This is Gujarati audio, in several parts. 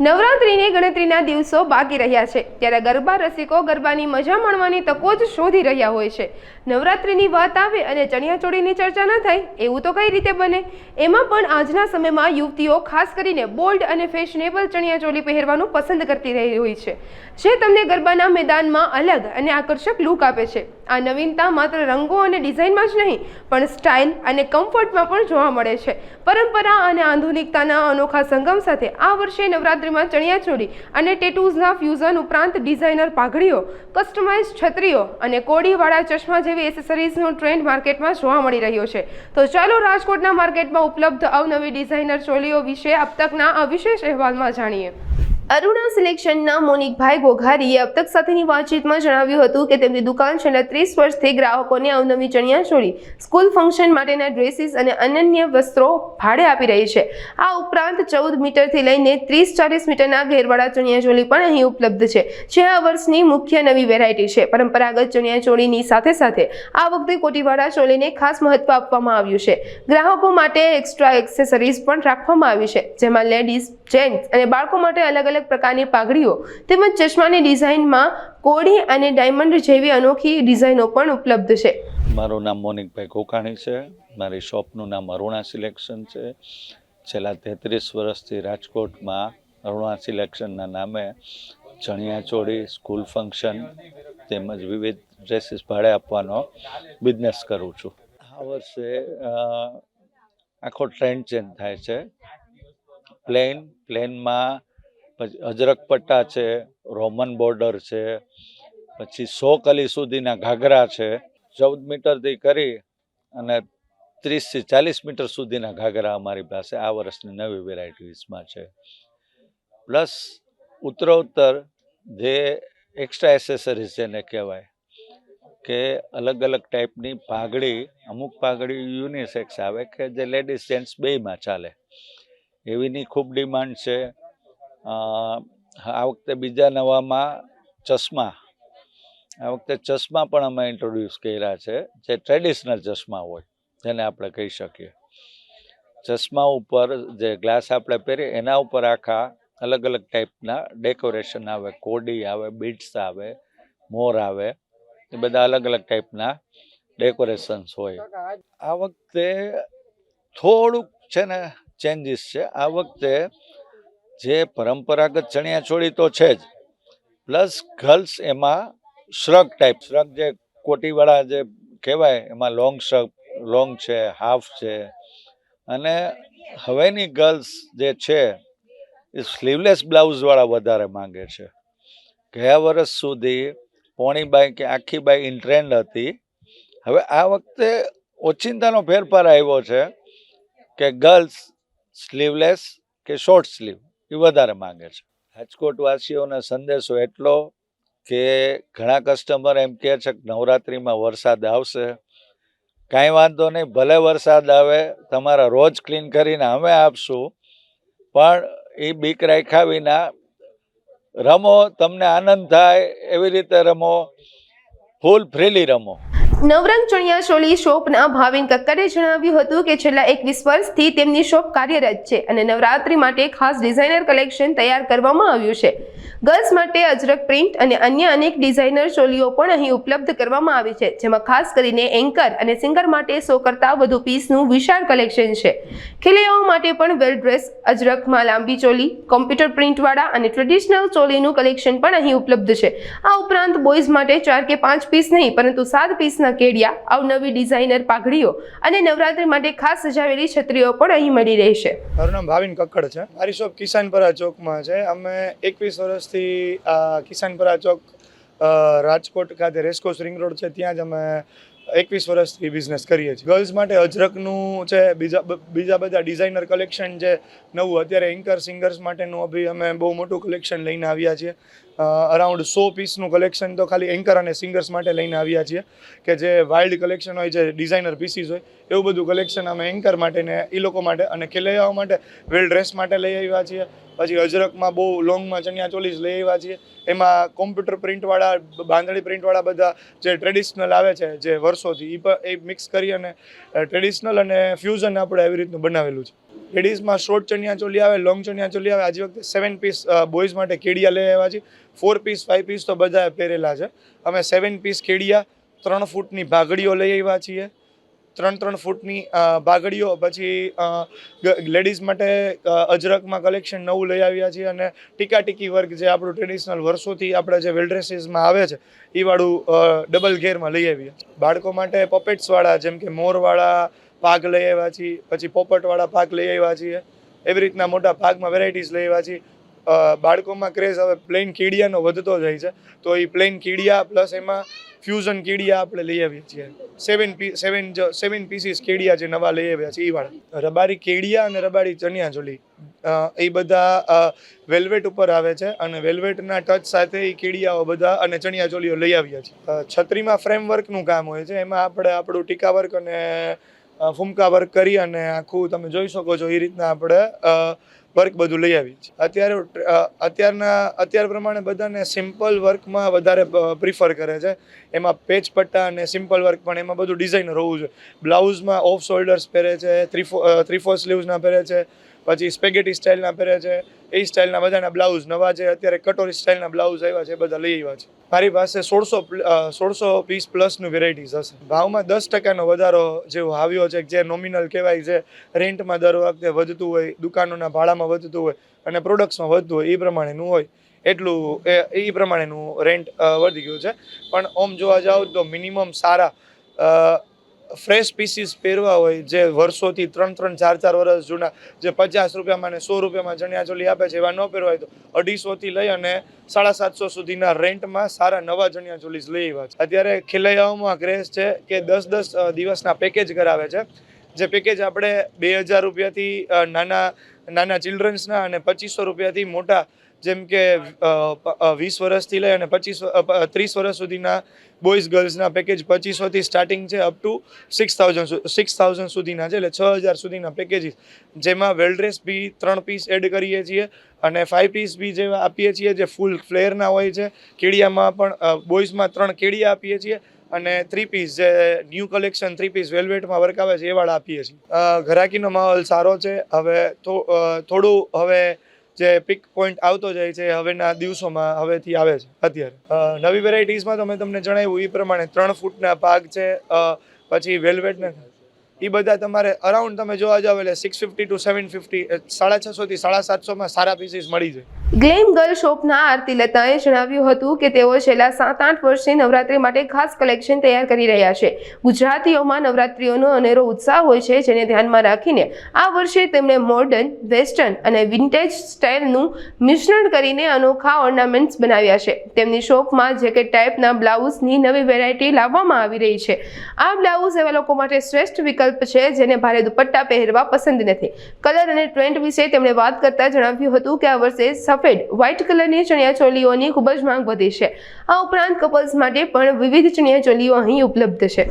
નવરાત્રિની ગણતરીના દિવસો બાકી રહ્યા છે. ત્યારે ગરબા રસિકો ગરબાની મજા માણવાની તકો જ શોધી રહ્યા હોય છે. નવરાત્રિની વાત આવે અને ચણિયાચોળીની ચર્ચા ન થાય, એવું તો કઈ રીતે બને? એમાં પણ આજના સમયમાં યુવતીઓ ખાસ કરીને બોલ્ડ અને ફેશનેબલ ચણિયાચોળી પહેરવાનું પસંદ કરતી રહી હોય છે. જે તમને ગરબાના મેદાનમાં અલગ અને આકર્ષક લુક આપે છે. આ નવીનતા માત્ર રંગો અને ડિઝાઇનમાં જ નહીં, પણ સ્ટાઇલ અને કમ્ફર્ટમાં પણ જોવા મળે છે. પરંપરા અને આધુનિકતાના અનોખા સંગમ સાથે આ વર્ષે નવરાત્રિમાં ચણિયાચોળી અને ટેટૂઝના ફ્યુઝન ઉપરાંત ડિઝાઇનર પાઘડીઓ, કસ્ટમાઇઝ છત્રીઓ અને કોડીવાળા ચશ્મા જેવી એસેસરીઝનો ટ્રેન્ડ માર્કેટમાં જોવા મળી રહ્યો છે. તો ચાલો રાજકોટના માર્કેટમાં ઉપલબ્ધ અવનવી ડિઝાઇનર ચોલીઓ વિશે અબ તકના આ વિશેષ અહેવાલમાં જાણીએ. અરુણા સિલેક્શનના મોનિકભાઈ ગોઘારીએ અબતક સાથેની વાતચીતમાં જણાવ્યું હતું કે તેમની દુકાન છેલ્લા ત્રીસ વર્ષથી ગ્રાહકોને અવનવી ચણિયાચોળી સ્કૂલ ફંક્શન માટેના ડ્રેસીસ અને અનન્ય વસ્ત્રો ભાડે આપી રહી છે. આ ઉપરાંત ચૌદ મીટરથી લઈને ત્રીસ ચાલીસ મીટરના ઘેરવાળા ચણિયાચોળી પણ અહીં ઉપલબ્ધ છે, જે આ વર્ષની મુખ્ય નવી વેરાયટી છે. પરંપરાગત ચણિયાચોળીની સાથે સાથે આ વખતે કોટીવાળા ચોલીને ખાસ મહત્વ આપવામાં આવ્યું છે. ગ્રાહકો માટે એક્સ્ટ્રા એક્સેસરીઝ પણ રાખવામાં આવી છે, જેમાં લેડીઝ જેન્ટ્સ અને બાળકો માટે અલગ અલગ પ્રકારની પાઘડીઓ તેમજ ચશ્માની ડિઝાઇનમાં કોડી અને ડાયમંડ જેવી અનોખી ડિઝાઇનો પણ ઉપલબ્ધ છે. મારું નામ મોનિકભાઈ કોકાણી છે. મારી શોપનું નામ અરુણા સિલેક્શન છે. છેલ્લા તેત્રીસ વર્ષથી રાજકોટમાં અરુણા સિલેક્શનના નામે ચણિયાચોળી, સ્કૂલ ફંક્શન તેમજ વિવિધ ડ્રેસીસ ભાડે આપવાનો બિઝનેસ કરું છું. આ વર્ષે આખો ટ્રેન્ડ ચેન્જ થાય છે. પ્લેન, પ્લેનમાં પછી અજરક પટ્ટા છે, રોમન બોર્ડર છે, પછી સો કલી સુધીના ઘાઘરા છે. ચૌદ મીટરથી કરી અને ત્રીસથી ચાલીસ મીટર સુધીના ઘાઘરા અમારી પાસે આ વર્ષની નવી વેરાયટીઝમાં છે. પ્લસ ઉત્તરોત્તર જે એક્સ્ટ્રા એસેસરીઝ જેને કહેવાય કે અલગ અલગ ટાઈપની પાઘડી, અમુક પાઘડી યુનિસેક્સ આવે કે જે લેડીઝ જેન્ટ્સ બેયમાં ચાલે. એવીની ખૂબ ડિમાન્ડ છે. આ વખતે બીજા નવામાં ચશ્મા. આ વખતે ચશ્મા પણ અમે ઇન્ટ્રોડ્યુસ કર્યા છે, જે ટ્રેડિશનલ ચશ્મા હોય, જેને આપણે કહી શકીએ. ચશ્મા ઉપર જે ગ્લાસ આપણે પહેરીએ, એના ઉપર આખા અલગ અલગ ટાઈપના ડેકોરેશન આવે, કોડી આવે બીટ્સ આવે, મોર આવે, એ બધા અલગ અલગ ટાઈપના ડેકોરેશન્સ હોય. આ વખતે થોડુંક છે ને ચેન્જીસ છે. આ વખતે જે પરંપરાગત ચણિયા ચોળી તો છે જ. પ્લસ ગર્લ્સ એમાં શ્રગ ટાઈપ શ્રગ જે કોટીવાળા જે કહેવાય, એમાં લોંગ શ્રગ લોંગ છે હાફ છે. અને હવેની ગર્લ્સ જે છે, એ સ્લીવલેસ બ્લાઉઝવાળા વધારે માંગે છે. ગયા વર્ષ સુધી પોણી બાઈ કે આખી બાઈ ઇન ટ્રેન્ડ હતી. હવે આ વખતે ઓચિંતાનો ફેરફાર આવ્યો છે કે ગર્લ્સ સ્લીવલેસ કે શોર્ટ સ્લીવ એ વધારે માંગે છે. રાજકોટવાસીઓને સંદેશો એટલો કે ઘણા કસ્ટમર એમ કહે છે કે નવરાત્રિમાં વરસાદ આવશે. કાંઈ વાંધો નહીં, ભલે વરસાદ આવે, તમારા રોજ ક્લીન કરીને અમે આપશું. પણ એ બીક રાખ્યા વિના રમો, તમને આનંદ થાય, એવી રીતે રમો, ફૂલ ફ્રીલી રમો. નવરંગ ચણિયા ચોલી શોપના ભાવિન કક્કરે જણાવ્યું હતું કે છેલ્લા એકવીસ વર્ષથી તેમની શોપ કાર્યરત છે અને નવરાત્રી માટે ખાસ ડિઝાઇનર કલેક્શન તૈયાર કરવામાં આવ્યું છે. ગર્લ્સ માટે અજરક પ્રિન્ટ અને અન્ય અનેક ડિઝાઇનર ચોલીઓ પણ અહીં ઉપલબ્ધ કરવામાં આવી છે, જેમાં ખાસ કરીને એન્કર અને સિંગર માટે સો કરતાં વધુ પીસનું વિશાળ કલેક્શન છે. ખેલૈયાઓ માટે પણ વેલ ડ્રેસ, અજરકમાં લાંબી ચોલી, કોમ્પ્યુટર પ્રિન્ટવાળા અને ટ્રેડિશનલ ચોલીનું કલેક્શન પણ અહીં ઉપલબ્ધ છે. આ ઉપરાંત બોયઝ માટે ચાર કે પાંચ પીસ નહીં, પરંતુ સાત પીસના કેડિયા અવનવી ડિઝાઇનર પાઘડીઓ અને નવરાત્રી માટે ખાસ સજાવેલી છત્રીઓ પણ અહીં મળી રહેશે. મારું નામ ભાવિન કક્કડ છે. મારી શોપ કિસાનપરા ચોકમાં છે. અમે એકવીસ વર્ષથી કિસાનપરા ચોક રાજકોટ ખાતે રેસકોર્સ રિંગ રોડ છે. ત્યાં જ અમે એકવીસ વર્ષથી બિઝનેસ કરીએ છીએ. ગર્લ્સ માટે અજરકનું છે, બીજા બીજા બધા ડિઝાઇનર કલેક્શન છે નવું, અત્યારે એન્કર સિંગર્સ માટેનું બી અમે બહુ મોટું કલેક્શન લઈને આવ્યા છીએ. અરાઉન્ડ સો પીસનું કલેક્શન તો ખાલી એન્કર અને સિંગર્સ માટે લઈને આવ્યા છીએ. કે જે વાઇલ્ડ કલેક્શન હોય, જે ડિઝાઇનર પીસીસ હોય, એવું બધું કલેક્શન અમે એન્કર માટે ને એ લોકો માટે અને ખેલૈયાઓ માટે વેલ ડ્રેસ માટે લઈ આવ્યા છીએ. પછી અજરકમાં બહુ લોંગમાં ચણિયા ચોલીસ લઈ આવ્યા છીએ. એમાં કોમ્પ્યુટર પ્રિન્ટવાળા બાંધણી પ્રિન્ટવાળા બધા જે ટ્રેડિશનલ આવે છે, જે વર્ષોથી એ એ મિક્સ કરી અને ટ્રેડિશનલ અને ફ્યુઝન આપણે એવી રીતનું બનાવેલું છે. લેડીઝમાં શોર્ટ ચણિયા ચોલી આવે લોંગ ચણિયા ચોલી આવે, આજે વખતે સેવન પીસ બોયઝ માટે કેડિયા લઈ આવ્યા છીએ. ફોર પીસ ફાઇવ પીસ તો બધા પહેરેલા છે. અમે સેવન પીસ કેડિયા, ત્રણ ફૂટની ભાગડીઓ લઈ આવ્યા છીએ. ત્રણ ત્રણ ફૂટની બાગડીઓ, પછી લેડીઝ માટે અજરકમાં કલેક્શન નવું લઈ આવ્યા છીએ અને ટીકા ટીકી વર્ક જે આપણું ટ્રેડિશનલ વર્ષોથી આપણે જે વેલડ્રેસીસમાં આવે છે એ વાળું ડબલ ગેરમાં લઈ આવ્યા. બાળકો માટે પપેટ્સવાળા જેમ કે મોરવાળા પાક લઈ આવ્યા છીએ, પછી પોપટવાળા પાક લઈ આવ્યા છીએ, એવી રીતના મોટા પાકમાં વેરાયટીઝ લઈ આવ્યા છીએ. બાળકોમાં ક્રેઝ હવે પ્લેન કીડિયાનો વધતો જાય છે. તો એ પ્લેન કીડિયા પ્લસ એમાં ફ્યુઝન કીડિયા આપણે લઈ આવીએ છીએ. સેવન પી સેવન સેવન પીસીસ કેડિયા જે નવા લઈ આવ્યા છે એ વાળા. રબારી કેડિયા અને રબારી ચણિયા ચોલી. એ બધા વેલ્વેટ ઉપર આવે છે અને વેલ્વેટના ટચ સાથે એ કેડિયાઓ બધા અને ચણિયા ચોલીઓ લઈ આવ્યા છે છત્રીમાં ફ્રેમવર્કનું કામ હોય છે, એમાં આપણે આપણું ટીકા વર્ક અને ફૂમકા વર્ક કરી અને આખું તમે જોઈ શકો છો એ રીતના આપણે વર્ક બધું લઈ આવી છે. અત્યારે અત્યારના, અત્યાર પ્રમાણે બધાને સિમ્પલ વર્કમાં વધારે પ્રિફર કરે છે. એમાં પેચ પટ્ટા અને સિમ્પલ વર્ક પણ એમાં બધું ડિઝાઇનર હોવું જોઈએ. બ્લાઉઝમાં ઓફ શોલ્ડર્સ પહેરે છે થ્રી ફો થ્રી ફોર સ્લીવ્સના પહેરે છે. પછી સ્પેગેટી સ્ટાઇલના પહેરે છે, એ સ્ટાઇલના બધાના બ્લાઉઝ નવા છે, અત્યારે કટોરી સ્ટાઇલના બ્લાઉઝ આવ્યા છે બધા લઈ આવ્યા છે. મારી પાસે સોળસો સોળસો પીસ પ્લસનું વેરાયટીઝ હશે. ભાવમાં દસ ટકાનો વધારો જેવો આવ્યો છે, જે નોમિનલ કહેવાય છે રેન્ટમાં દર વખતે વધતું હોય, દુકાનોના ભાડામાં વધતું હોય અને પ્રોડક્ટ્સમાં વધતું હોય, એ પ્રમાણેનું હોય. એટલું, એ પ્રમાણેનું રેન્ટ વધી ગયું છે. પણ ઓમ જોવા જાવ તો મિનિમમ સારા ફ્રેશ પીસીસ પહેરવા હોય, જે વર્ષોથી ત્રણ ત્રણ, ચાર ચાર વર્ષ જૂના, જે પચાસ રૂપિયામાં અને સો રૂપિયામાં ચણિયા ચોલી આપે છે, એવા ન પહેરવાય તો અઢીસોથી લઈ અને સાડા સાતસો સુધીના રેન્ટમાં સારા નવા ચણિયા ચોલીસ લઈ આવ્યા છે. અત્યારે ખેલૈયાઓમાં ક્રેઝ છે કે દસ દસ દિવસના પેકેજ કરાવે છે, જે પેકેજ આપણે બે હજાર રૂપિયાથી નાના નાના ચિલ્ડ્રન્સના અને પચીસો રૂપિયાથી મોટા જેમ કે વીસ વર્ષથી લઈ અને પચીસ ત્રીસ વર્ષ સુધીના બોયઝ ગર્લ્સના પેકેજ પચીસોથી સ્ટાર્ટિંગ છે up to six thousand six thousand સુધીના છે, એટલે છ હજાર સુધીના પેકેજીસ જેમાં વેલ ડ્રેસ બી ત્રણ પીસ એડ કરીએ છીએ અને ફાઇવ પીસ બી જેવા આપીએ છીએ, જે ફૂલ ફ્લેરના હોય છે. કેડિયામાં પણ બોયઝમાં ત્રણ કેડિયા આપીએ છીએ અને થ્રી પીસ જે ન્યૂ કલેક્શન થ્રી પીસ વેલ્વેટમાં વર્ક આવે છે એ વાળા આપીએ છીએ. ઘરાકીનો માહોલ સારો છે. હવે થોડું હવે જે પિક પોઈન્ટ આવતો જાય છે હવેના દિવસોમાં હવેથી આવે છે, અત્યારે. નવી વેરાયટીઝમાં તો મેં તમને જણાવ્યું એ પ્રમાણે ત્રણ ફૂટના પાક છે પછી વેલ્વેટના એ બધા તમારે અરાઉન્ડ તમે જોવા જાવ એટલે six fifty two seven fifty સાડા છસોથી સાડા સાતસોમાં સારા પીસીસ મળી જાય. ગ્લેમ ગર્લ શોપના આરતી લતાએ જણાવ્યું હતું કે તેઓ છેલ્લા સાત આઠ વર્ષથી નવરાત્રી માટે ખાસ કલેક્શન તૈયાર કરી રહ્યા છે. ગુજરાતીઓમાં નવરાત્રીઓનો અનેરો ઉત્સાહ હોય છે, જેને ધ્યાનમાં રાખીને આ વર્ષે તેમણે મોડર્ન વેસ્ટર્ન અને વિન્ટેજ સ્ટાઇલનું મિશ્રણ કરીને અનોખા ઓર્નામેન્ટ્સ બનાવ્યા છે. તેમની શોપમાં જેકેટ ટાઈપના બ્લાઉઝની નવી વેરાયટી લાવવામાં આવી રહી છે. આ બ્લાઉઝ એવા લોકો માટે શ્રેષ્ઠ વિકલ્પ છે, જેને ભારે દુપટ્ટા પહેરવા પસંદ નથી. કલર અને ટ્રેન્ડ વિશે તેમણે વાત કરતા જણાવ્યું હતું કે આ વર્ષે સફેદ વ્હાઇટ કલરની ચણિયા ચોલીઓની ખૂબ જ માંગ વધી છે. આ ઉપરાંત કપલ્સ માટે પણ વિવિધ ચણિયા ચોલીઓ અહીં ઉપલબ્ધ છે.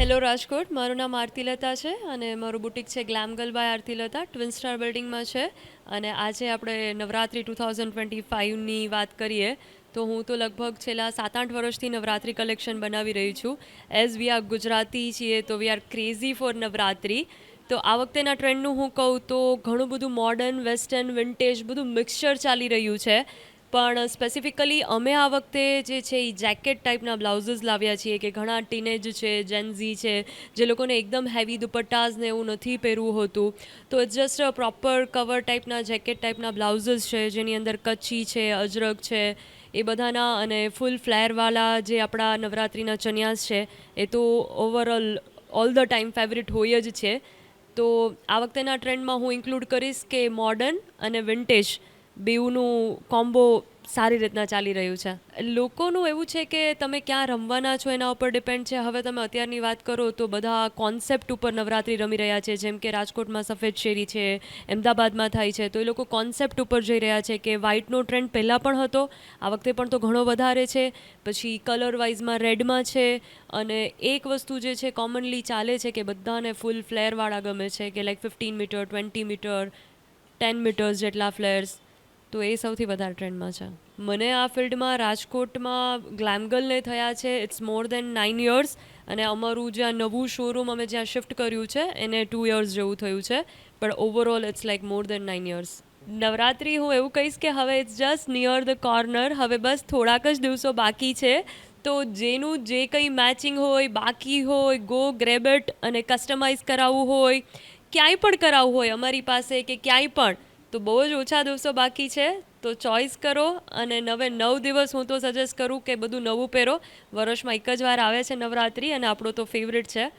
હેલો રાજકોટ. મારું નામ આરતીલતા છે અને મારું બુટિક છે Glamgal by Aartilata twin star બિલ્ડિંગમાં છે. અને આજે આપણે નવરાત્રિ ટુ થાઉઝન્ડ ટ્વેન્ટી ફાઇવની વાત કરીએ, તો હું તો લગભગ છેલ્લા સાત આઠ વર્ષથી નવરાત્રિ કલેક્શન બનાવી રહી છું. એઝ વી આર ગુજરાતી છીએ, તો we are crazy for Navratri. તો આ વખતેના ટ્રેન્ડનું હું કહું તો ઘણું બધું મોડર્ન વેસ્ટર્ન વિન્ટેજ બધું મિક્સચર ચાલી રહ્યું છે. પણ સ્પેસિફિકલી અમે આ વખતે જે છે એ જેકેટ ટાઈપના બ્લાઉઝીસ લાવ્યા છીએ કે ઘણા ટીનેજ છે જેન્ઝી છે, જે લોકોને એકદમ હેવી દુપટ્ટાઝ ને એવું નથી પહેરવું હોતું. તો જસ્ટ પ્રોપર કવર ટાઈપના જેકેટ ટાઈપના બ્લાઉઝીસ છે, જેની અંદર કચ્છી છે અજરક છે, એ બધાના અને ફૂલ ફ્લેરવાળા જે આપણા નવરાત્રિના ચનિયાસ છે, એ તો overall all the time favourite હોય જ છે. તો આ વખતેના ટ્રેન્ડમાં હું ઇન્ક્લુડ કરીશ કે મોડર્ન અને વિન્ટેજ બેઉનું કોમ્બો સારી રીતના ચાલી રહ્યું છે. લોકોનું એવું છે કે તમે ક્યાં રમવાના છો એના ઉપર ડિપેન્ડ છે. હવે તમે અત્યારની વાત કરો તો બધા કોન્સેપ્ટ ઉપર નવરાત્રિ રમી રહ્યા છે. જેમ કે રાજકોટમાં સફેદ શેરી છે, અમદાવાદમાં થાય છે. તો એ લોકો કોન્સેપ્ટ ઉપર જઈ રહ્યા છે કે વ્હાઇટનો ટ્રેન્ડ પહેલાં પણ હતો, આ વખતે પણ તો ઘણો વધારે છે. પછી કલર વાઇઝમાં રેડમાં છે અને એક વસ્તુ જે છે કોમનલી ચાલે છે કે બધાને ફૂલ ફ્લેરવાળા ગમે છે, કે like fifteen metre twenty metre ten metres જેટલા ફ્લેર્સ તો એ સૌથી વધારે ટ્રેન્ડમાં છે. મને આ ફિલ્ડમાં રાજકોટમાં ગ્લેમગલને થયા છે it's more than nine years અને અમારું જે આ નવું શોરૂમ અમે જ્યાં શિફ્ટ કર્યું છે, એને ટુ યર્સ જેવું થયું છે. પણ overall it's like more than nine years Navratri હું એવું કહીશ કે હવે it's just near the corner હવે બસ થોડાક જ દિવસો બાકી છે. તો જેનું જે કંઈ મેચિંગ હોય, બાકી હોય ગો ગ્રેબેટ અને કસ્ટમાઇઝ કરાવવું હોય, ક્યાંય પણ કરાવવું હોય અમારી પાસે કે ક્યાંય પણ તો બહુ જ ઓછા દિવસો બાકી છે. તો ચોઈસ કરો અને નવે નવ દિવસ હું તો સજેસ્ટ કરું કે બધું નવું પહેરો. વર્ષમાં એક જ વાર આવે છે નવરાત્રિ અને આપણો તો ફેવરેટ છે.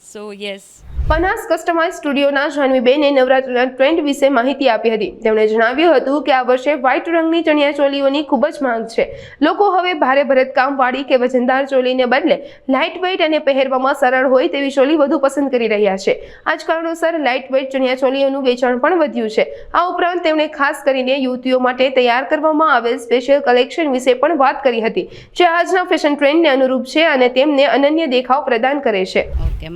સો યસ પનાસ કસ્ટમાઇઝ સ્ટુડિયોના જાનવીબેને નવરાત્રિના ટ્રેન્ડ વિશે માહિતી આપી હતી. તેમણે જણાવ્યું હતું કે આ વર્ષે વ્હાઇટ રંગની ચણિયા ચોલીઓની ખૂબ જ માંગ છે. લોકો હવે ભારે ભરતકામવાળી કે વજનદાર ચોલીને બદલે લાઇટ વેઇટ અને પહેરવામાં સરળ હોય તેવી ચોલી વધુ પસંદ કરી રહ્યા છે. આ જ કારણોસર લાઇટ વેઇટ ચણિયા ચોલીઓનું વેચાણ પણ વધ્યું છે. આ ઉપરાંત તેમણે ખાસ કરીને યુવતીઓ માટે તૈયાર કરવામાં આવેલ સ્પેશિયલ કલેક્શન વિશે પણ વાત કરી હતી, જે આજના ફેશન ટ્રેન્ડને અનુરૂપ છે અને તેમને અનન્ય દેખાવ પ્રદાન કરે છે.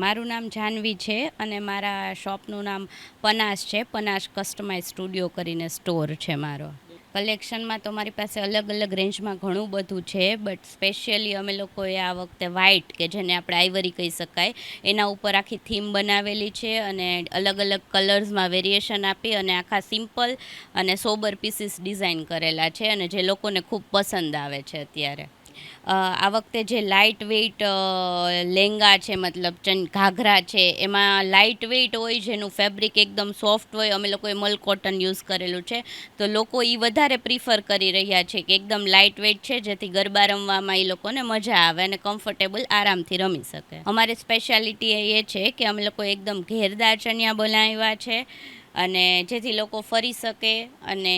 મારું નામ જાનવી છે. અને મારા શોપનું નામ પનાસ છે. પનાસ કસ્ટમાઇઝ સ્ટુડિયો કરીને સ્ટોર છે મારો. કલેક્શનમાં તો મારી પાસે અલગ અલગ રેન્જમાં ઘણું બધું છે, બટ સ્પેશિયલી અમે લોકોએ આ વખતે વ્હાઇટ, કે જેને આપણે આઈવરી કહી શકાય, એના ઉપર આખી થીમ બનાવેલી છે અને અલગ અલગ કલર્સમાં વેરિએશન આપી અને આખા સિમ્પલ અને સોબર પીસીસ ડિઝાઇન કરેલા છે અને જે લોકોને ખૂબ પસંદ આવે છે અત્યારે. આ વખતે જે લાઇટ વેઇટ લેંગા છે, મતલબ ચન, ઘાઘરા છે, એમાં લાઇટ વેઇટ હોય જેનું ફેબ્રિક એકદમ સોફ્ટ હોય, અમે લોકોએ મલ કોટન યુઝ કરેલું છે. તો લોકો એ વધારે પ્રિફર કરી રહ્યા છે કે એકદમ લાઇટ વેઇટ છે, જેથી ગરબા રમવામાં એ લોકોને મજા આવે અને કમ્ફર્ટેબલ આરામથી રમી શકે. અમારી સ્પેશિયાલિટી એ છે કે અમે લોકો એકદમ ઘેરદાર ચણિયા બનાવ્યા છે અને જેથી લોકો ફરી શકે અને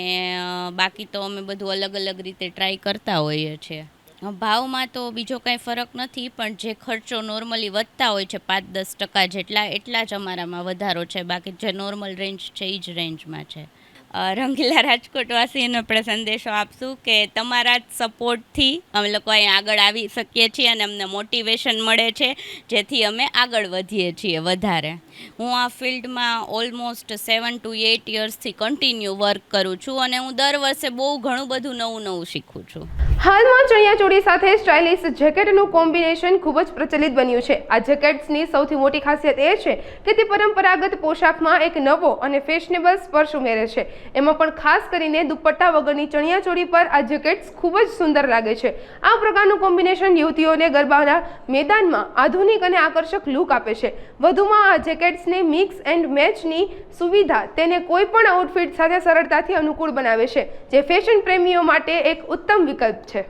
બાકી તો અમે બધું અલગ અલગ રીતે ટ્રાય કરતા હોઈએ છીએ. ભાવમાં તો બીજો કાંઈ ફરક નથી, પણ જે ખર્ચો નોર્મલી વધતા હોય છે, પાંચ દસ ટકા જેટલા, એટલા જ અમારામાં વધારો છે. બાકી જે નોર્મલ રેન્જ છે એ જ રેન્જમાં છે. રંગીલા રાજકોટવાસીને આપણે સંદેશો આપશું કે તમારા જ સપોર્ટથી અમે લોકો અહીં આગળ આવી શકીએ છીએ અને અમને મોટિવેશન મળે છે, જેથી અમે આગળ વધીએ છીએ વધારે. હું આ ફિલ્ડમાં ઓલમોસ્ટ સેવન ટુ એટ યર્સથી કન્ટિન્યુ વર્ક કરું છું અને હું દર વર્ષે બહુ ઘણું બધું નવું નવું શીખું છું. હાલમાં ચણિયાચોળી સાથે સ્ટાઇલિશ જેકેટનું કોમ્બિનેશન ખૂબ જ પ્રચલિત બન્યું છે. આ જેકેટ્સની સૌથી મોટી ખાસિયત એ છે કે તે પરંપરાગત પોશાકમાં એક નવો અને ફેશનેબલ સ્પર્શ ઉમેરે છે. એમાં પણ ખાસ કરીને દુપટ્ટા વગરની ચણિયાચોળી પર આ જેકેટ્સ ખૂબ જ સુંદર લાગે છે. આ પ્રકારનું કોમ્બિનેશન યુવતીઓને ગરબાના મેદાનમાં આધુનિક અને આકર્ષક લુક આપે છે. વધુમાં આ જેકેટ્સને મિક્સ એન્ડ મેચની સુવિધા તેને કોઈપણ આઉટફિટ સાથે સરળતાથી અનુકૂળ બનાવે છે, જે ફેશન પ્રેમીઓ માટે એક ઉત્તમ વિકલ્પ છે.